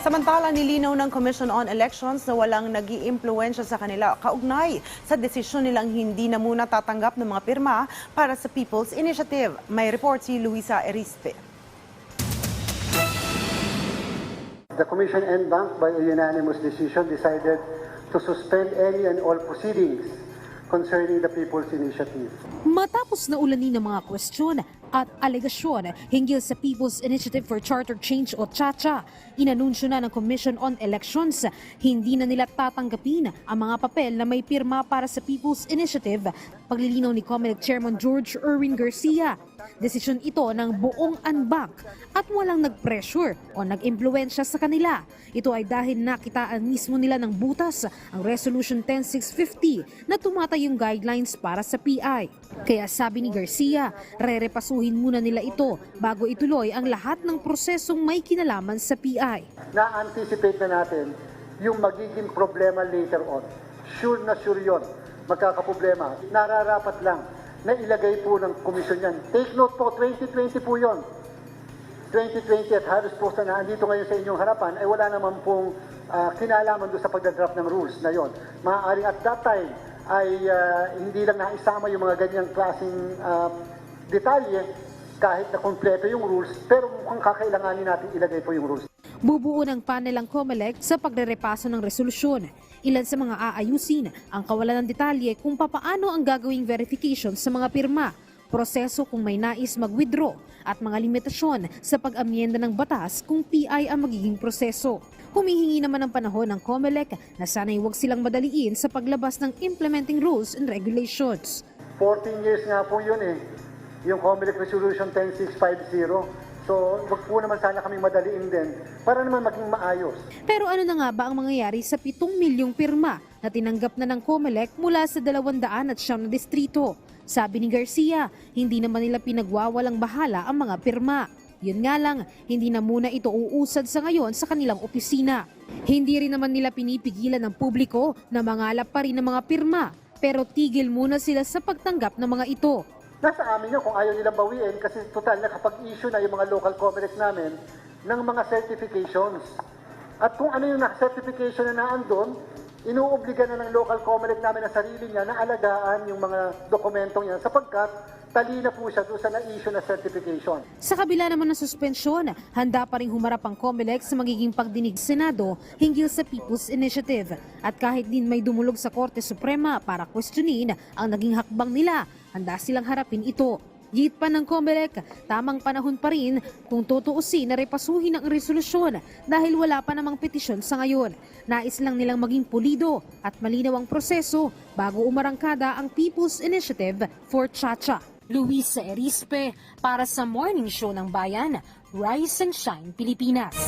Samantala, nilinaw ng Commission on Elections na walang nag iimpluwensya sa kanila kaugnay sa desisyon nilang hindi na muna tatanggap ng mga pirma para sa People's Initiative. May report si Luisa Erispe. The Commission and Bank, by a unanimous decision, decided to suspend any and all proceedings concerning the People's Initiative. Matapos na ulanin ng mga kwestiyon at alegasyon hinggil sa People's Initiative for Charter Change o CHACHA, inanunsyo na ng Commission on Elections hindi na nila tatanggapin ang mga papel na may pirma para sa People's Initiative. Paglilinaw ni COMELEC Chairman George Erwin Garcia, desisyon ito ng buong unbank at walang nag-pressure o nag-impluensya sa kanila. Ito ay dahil nakitaan mismo nila ng butas ang Resolution 10650 na tumatayong guidelines para sa PI. Kaya sabi ni Garcia, rerepasuhin muna nila ito bago ituloy ang lahat ng prosesong may kinalaman sa PI. Na-anticipate na natin yung magiging problema later on. Sure na sure yun. Magkakaproblema. Nararapat lang na ilagay po ng komisyon yan. Take note po, 2020 po yun. 2020 at halos po sa naandito ngayon sa inyong harapan ay wala naman pong ah, kinalaman doon sa pagdadraft ng rules na yon. Maaaring at that time ay ah, hindi lang naisama yung mga ganyang klaseng ah, detalye kahit na kompleto yung rules, pero mukhang kakailanganin natin ilagay po yung rules. Bubuo ng panel ang COMELEC sa pagrerepaso ng resolusyon. Ilan sa mga aayusin ang kawalan ng detalye kung papaano ang gagawing verification sa mga pirma, proseso kung may nais mag-withdraw at mga limitasyon sa pag-amyenda ng batas kung PI ang magiging proseso. Humihingi naman ng panahon ng COMELEC na sana'y huwag silang madaliin sa paglabas ng implementing rules and regulations. 14 years nga po yun eh, yung Comelec Resolution 10650. So, wag po naman sana kaming madaliin din para naman maging maayos. Pero ano na nga ba ang mangyayari sa 7 milyong pirma na tinanggap na ng COMELEC mula sa 200 at siyam na distrito? Sabi ni Garcia, hindi naman nila pinagwawalang bahala ang mga pirma. Yun nga lang, hindi na muna ito uusad sa ngayon sa kanilang opisina. Hindi rin naman nila pinipigilan ng publiko na mangalap pa rin ng mga pirma, pero tigil muna sila sa pagtanggap ng mga ito. Nasa amin yun kung ayaw nilang bawiin kasi total nakapag-issue na yung mga local Comelec namin ng mga certifications. At kung ano yung certification na naandun, inuobliga na ng local Comelec namin na sarili niya na alagaan yung mga dokumentong yan sapagkat talina po siya doon sa na-issue na certification. Sa kabila naman ng suspensyon, handa pa rin humarap ang COMELEC sa magiging pagdinig Senado hinggil sa People's Initiative. At kahit din may dumulog sa Korte Suprema para questionin ang naging hakbang nila, handa silang harapin ito. Git pa ng COMELEC, tamang panahon pa rin kung tutuusin na repasuhin ang resolusyon dahil wala pa namang petisyon sa ngayon. Nais lang nilang maging pulido at malinaw ang proseso bago umarangkada ang People's Initiative for Chacha. Luisa Erispe para sa Morning Show ng Bayan, Rise and Shine Pilipinas.